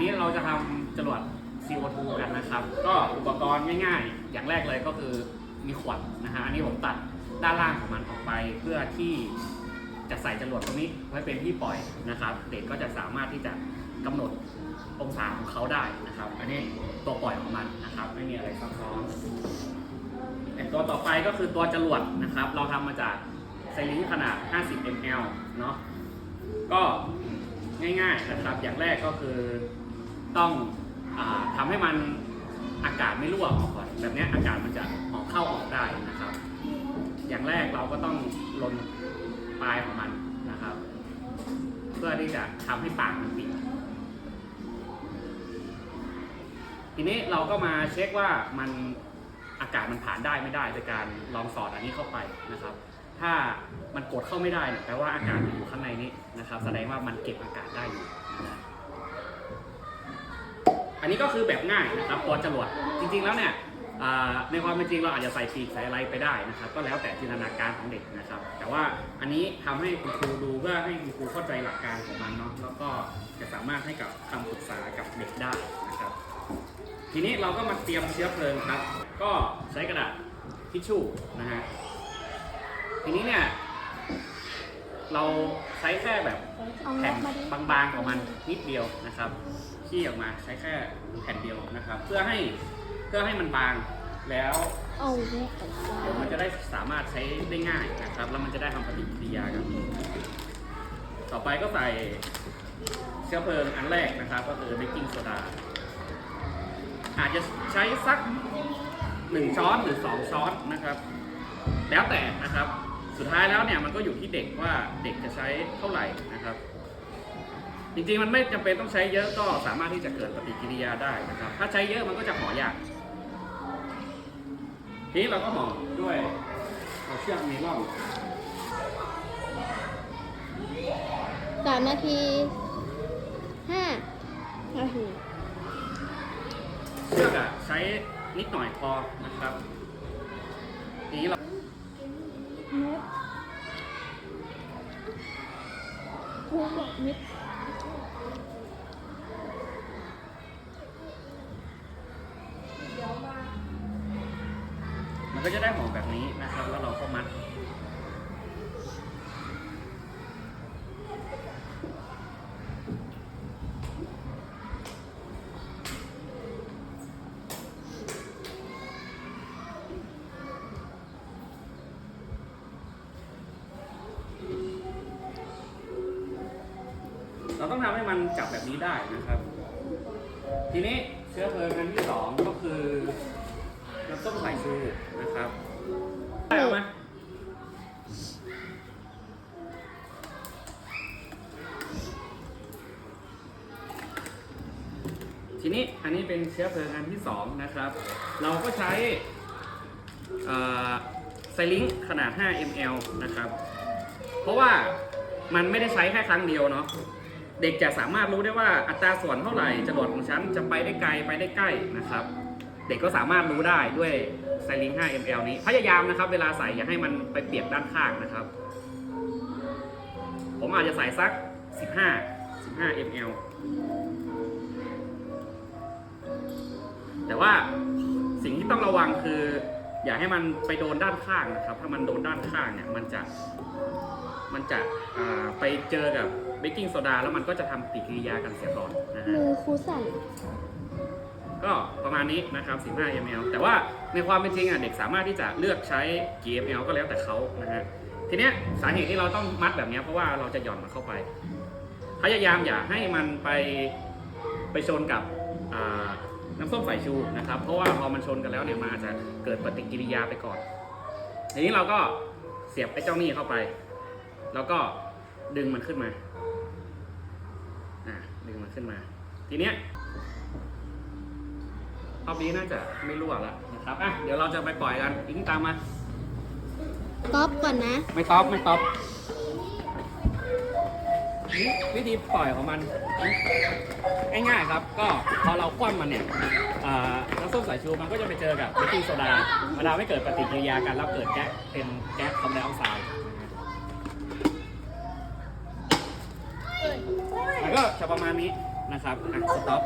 นี้เราจะทำจรวด CO2 กันนะครับ ก็อุปกรณ์ง่ายๆ อย่างแรกเลยก็คือมีขวดนะฮะ อันนี้ผมตัดด้านล่างของมันออกไปเพื่อที่จะใส่จรวดตรงนี้ไว้เป็นที่ปล่อยนะครับ เด็กก็จะสามารถที่จะกำหนดองศาของเขาได้นะครับ อันนี้ตัวปล่อยของมันนะครับ ไม่มีอะไรซับซ้อนต่ตัวต่อไปก็คือตัวจรวดนะครับ เราทำมาจากไซลิงขนาด 50 ml เนาะก็ง่ายๆนะครับ อย่างแรกก็คือ ต้องอาทำให้มันอากาศไม่รั่วออกก่อนแบบนี้อากาศมันจะออกเข้าออกได้นะครับ อย่างแรกเราก็ต้องลนปลายของมันนะครับ เพื่อที่จะทำให้ปากมันปิด ทีนี้เราก็มาเช็คว่ามันอากาศมันผ่านได้ไม่ได้โดยการลองสอดอันนี้เข้าไปนะครับ ถ้ามันกดเข้าไม่ได้เนี่ยแปลว่าอากาศอยู่ข้างในนี้นะครับ แสดงว่ามันเก็บอากาศได้อยู่นะ อันนี้ก็คือแบบง่ายนะครับตัวจรวดจริง ๆ แล้วเนี่ยในความเป็นจริงเราอาจจะใส่ปีกใส่อะไรไปได้นะครับ ก็แล้วแต่จินตนาการของเด็กนะครับ แต่ว่าอันนี้ทำให้คุณครูดูเพื่อให้คุณครูเข้าใจหลักการของมันเนาะแล้วก็จะสามารถให้กับคำปรึกษากับเด็กได้นะครับ ทีนี้เราก็มาเตรียมเชื้อเพลิงครับ ก็ใช้กระดาษทิชชู่นะฮะทีนี้เนี่ย เราใช้แค่แบบแผ่นบางๆของมันนิดเดียวนะครับขี้ออกมาใช้แค่แผ่นเดียวนะครับ เพื่อให้เพื่อให้มันบางแล้วเอาแม็กออกเดี๋ยวมันจะได้สามารถใช้ได้ง่ายนะครับ แล้วมันจะได้ทำปฏิกิริยากันต่อไปก็ใส่เชื้อเพลิงอันแรกนะครับ ก็คือเบกกิ้งโซดาอาจจะใช้สักหนึ่งช้อนหรือสองช้อนนะครับ แล้วแต่นะครับ สุดท้ายแล้วเนี่ยมันก็อยู่ที่เด็กว่าเด็กจะใช้เท่าไหร่นะครับ จริงๆมันไม่จำเป็นต้องใช้เยอะก็สามารถที่จะเกิดปฏิกิริยาได้นะครับ ถ้าใช้เยอะมันก็จะห่อยากทีนี้เราก็ห่อด้วยเอาเชือกเมลอนสามนาทีห้านาทีเชือกอะใช้นิดหน่อยพอนะครับทีนี้เราูบอกมิดมันก็จะได้หมอแบบนี้นะครับ แล้วเราก็มัด ต้องทำให้มันจับแบบนี้ได้นะครับ ทีนี้เชื้อเพลิงอันที่สองก็คือน้ำส้มสายชูนะครับได้ไหมทีนี้อันนี้เป็นเชื้อเพลิงอันที่สองนะครับ เราก็ใช้ไซลิงขนาด 5 ml นะครับ เพราะว่ามันไม่ได้ใช้แค่ครั้งเดียวเนาะ เด็กจะสามารถรู้ได้ว่าอัตราส่วนเท่าไหร่จรวดของฉันจะไปได้ไกลไปได้ใกล้นะครับ เด็กก็สามารถรู้ได้ด้วยไซลิง 5 ml นี้พยายามนะครับ เวลาใส่อย่าให้มันไปเปียกด้านข้างนะครับ ผมอาจจะใส่สัก 15 15 ml แต่ว่าสิ่งที่ต้องระวังคือ อย่าให้มันไปโดนด้านข้างนะครับ ถ้ามันโดนด้านข้างเนี่ยมันจะ มันจะอ่าไปเจอกับเบกกิ้งโซดาแล้วมันก็จะทำปฏิกิริยากันเสียก่อนนะฮะมือครูสั่นก็ประมาณนี้นะครับ 15 ml แต่ว่าในความเป็นจริงอะเด็กสามารถที่จะเลือกใช้กี่ ml ก็แล้วแต่เขานะฮะทีเนี้ยสาเหตุที่เราต้องมัดแบบเนี้ยเพราะว่าเราจะหย่อนมันเข้าไป พยายามอย่าให้มันไปไปชนกับอ่าน้ำส้มสายชูนะครับ เพราะว่าพอมันชนกันแล้วเนี่ยมันอาจจะเกิดปฏิกิริยาไปก่อน ทีนี้เราก็เสียบไอ้เจ้านี่เข้าไป แล้วก็ดึงมันขึ้นมา อ่าดึงมันขึ้นมา ทีเนี้ยรอบนี้น่าจะไม่รั่วแล้วนะครับ อะ เดี๋ยวเราจะไปปล่อยกันอิงตามมาก๊อปก่อนนะ ไม่ต๊อปไม่ต๊อปนี่วิธีปล่อยของมันง่ายๆครับ ก็พอเราคว่ำมันเนี่ยอ่าน้ำส้มสายชูมันก็จะไปเจอกับเบกกิ้งโซดาเวลาไม่เกิดปฏิกิริยากันแล้วเกิดแก๊สเป็นแก๊สคาร์บอนไดออกไซด์ มันก็จะประมาณนี้นะครับอะสต็อป